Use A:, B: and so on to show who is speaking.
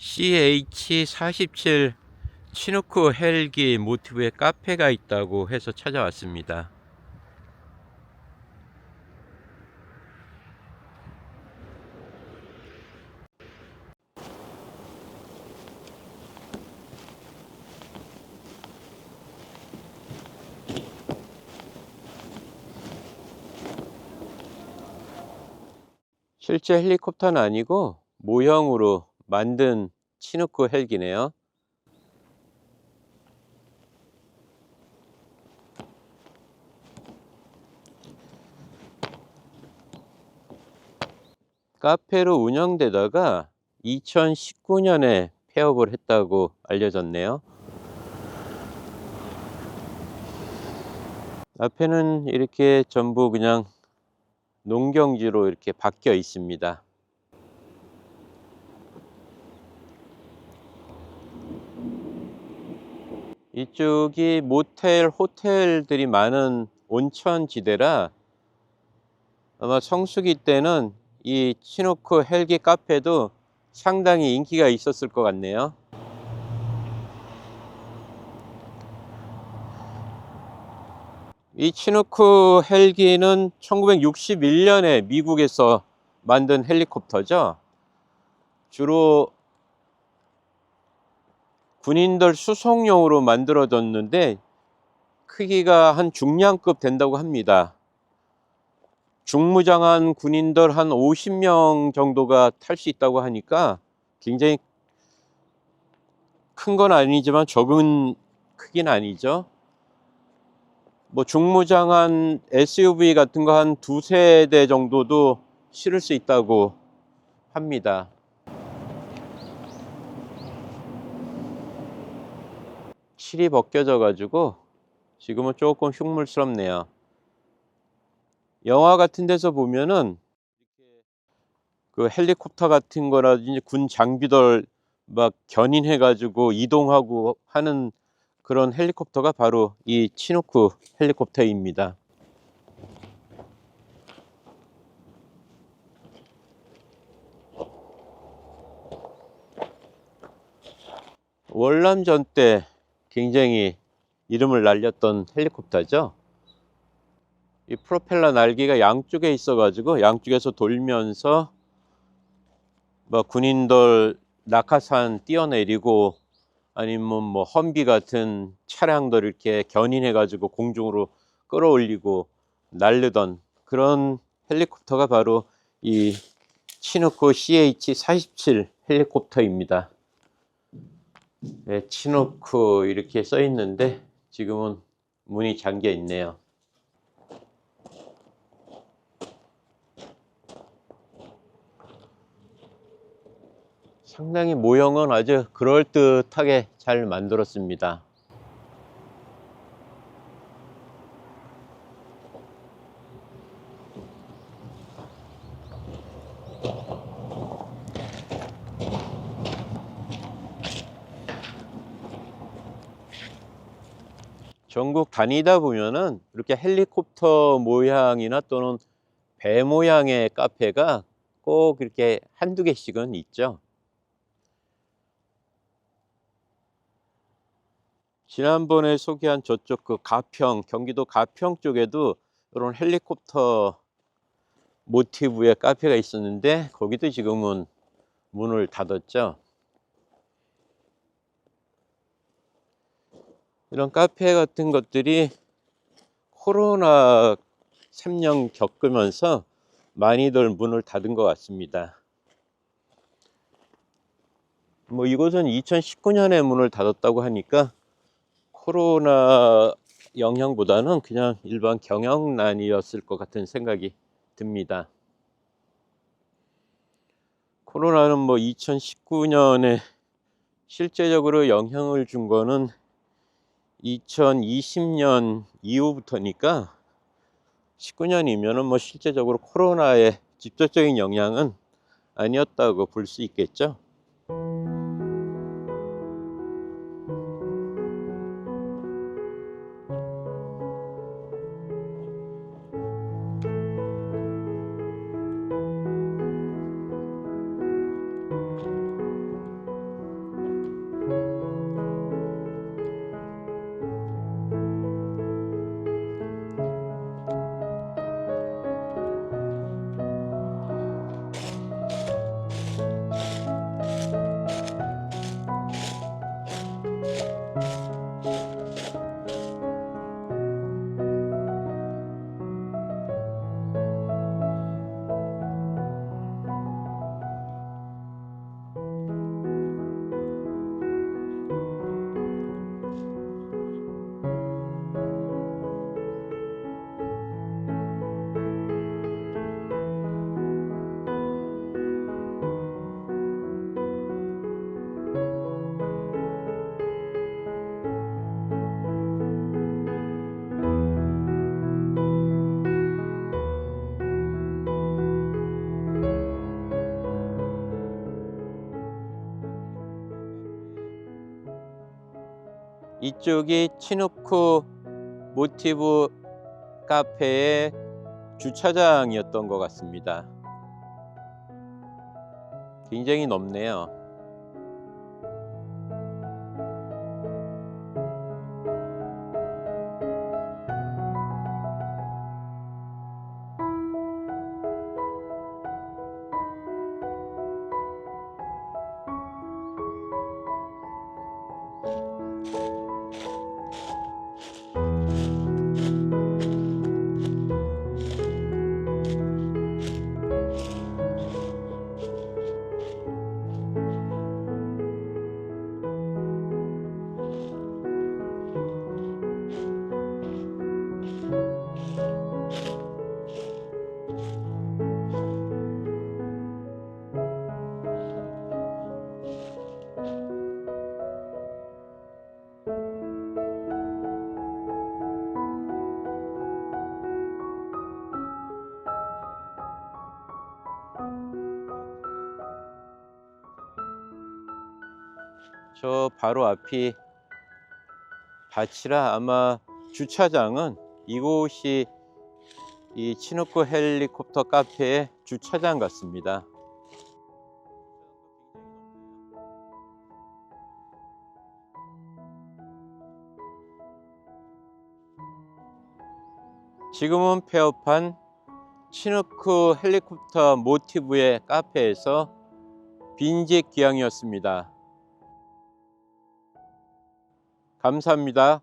A: CH47 치누크 헬기 모티브의 카페가 있다고 해서 찾아왔습니다. 실제 헬리콥터는 아니고 모형으로 만든 치누크 헬기네요. 카페로 운영되다가 2019년에 폐업을 했다고 알려졌네요. 앞에는 이렇게 전부 그냥 농경지로 이렇게 바뀌어 있습니다. 이쪽이 모텔, 호텔들이 많은 온천 지대라 아마 성수기 때는 이 치노크 헬기 카페도 상당히 인기가 있었을 것 같네요. 이 치누크 헬기는 1961년에 미국에서 만든 헬리콥터죠. 주로 군인들 수송용으로 만들어졌는데 크기가 한 중량급 된다고 합니다. 중무장한 군인들 한 50명 정도가 탈 수 있다고 하니까 굉장히 큰 건 아니지만 적은 크기는 아니죠. 뭐 중무장한 SUV 같은 거 한 두세 대 정도도 실을 수 있다고 합니다. 실이 벗겨져 가지고 지금은 조금 흉물스럽네요. 영화 같은 데서 보면은 그 헬리콥터 같은 거라든지 군 장비들 막 견인해 가지고 이동하고 하는 그런 헬리콥터가 바로 이 치누크 헬리콥터입니다. 월남전 때 굉장히 이름을 날렸던 헬리콥터죠. 이 프로펠러 날개가 양쪽에 있어가지고 양쪽에서 돌면서 뭐 군인들 낙하산 뛰어내리고 아니면 뭐 험비 같은 차량들 이렇게 견인해가지고 공중으로 끌어올리고 날르던 그런 헬리콥터가 바로 이 치누크 CH-47 헬리콥터입니다. 네, 치누크 이렇게 써 있는데 지금은 문이 잠겨 있네요. 상당히 모형은 아주 그럴듯하게 잘 만들었습니다. 전국 다니다 보면은 이렇게 헬리콥터 모양이나 또는 배 모양의 카페가 꼭 이렇게 한두 개씩은 있죠. 지난번에 소개한 저쪽 그 가평, 경기도 가평 쪽에도 이런 헬리콥터 모티브의 카페가 있었는데 거기도 지금은 문을 닫았죠. 이런 카페 같은 것들이 코로나 3년 겪으면서 많이들 문을 닫은 것 같습니다. 뭐 이곳은 2019년에 문을 닫았다고 하니까 코로나 영향보다는 그냥 일반 경영난이었을 것 같은 생각이 듭니다. 코로나는 뭐 2019년에 실제적으로 영향을 준 거는 2020년 이후부터니까 19년이면은 뭐 실제적으로 코로나의 직접적인 영향은 아니었다고 볼 수 있겠죠. 이쪽이 치누쿠 모티브 카페의 주차장이었던 것 같습니다. 굉장히 넓네요. 저 바로 앞이 밭이라 아마 주차장은 이곳이 이 치누쿠 헬리콥터 카페의 주차장 같습니다. 지금은 폐업한 치누쿠 헬리콥터 모티브의 카페에서 빈집 기양이었습니다. 감사합니다.